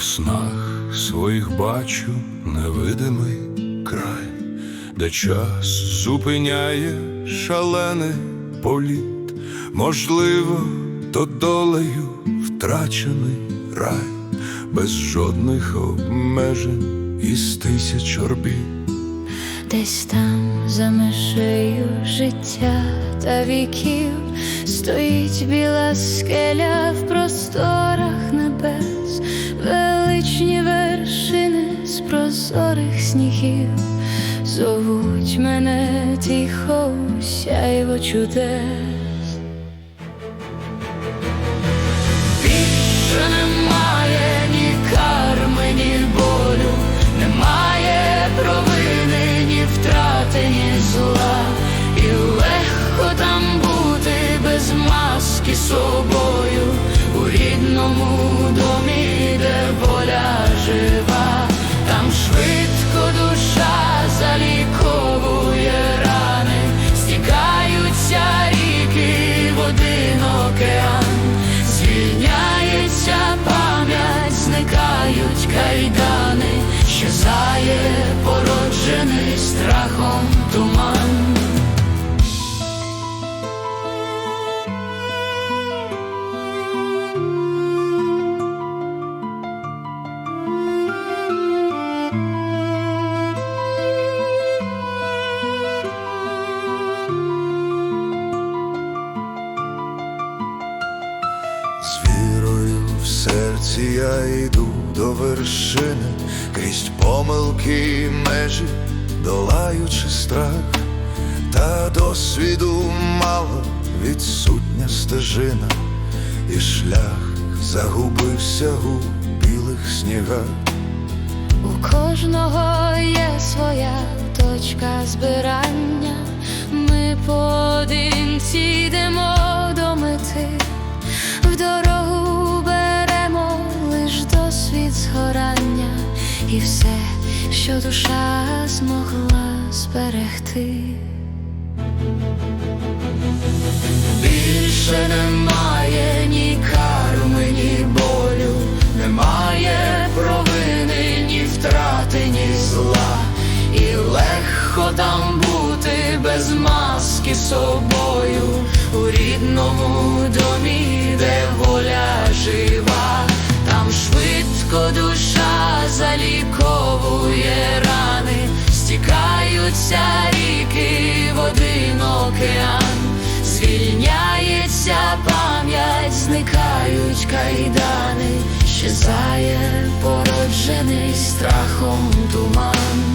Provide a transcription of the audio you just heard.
в снах своїх бачу невидимий край, де час зупиняє шалений політ, можливо, то долею втрачений рай, без жодних обмежень із тисяч орбіт. Десь там за межею життя та віків стоїть біла скеля в мене тихо сяйво чудес. Зникають кайдани, щезає породжений страхом туман. З вірою в серці я йду до вершини, крізь помилки і межі, долаючи страх, та досвіду мало відсутня стежина, і шлях загубився у білих снігах. У кожного є і все, що душа змогла зберегти. Більше немає ні карми, ні болю, немає провини, ні втрати, ні зла, і легко там бути без маски собою. У рідному домі, де воля жива, стікаються ріки один океан. Звільняється пам'ять, зникають кайдани, щезає породжений страхом туман.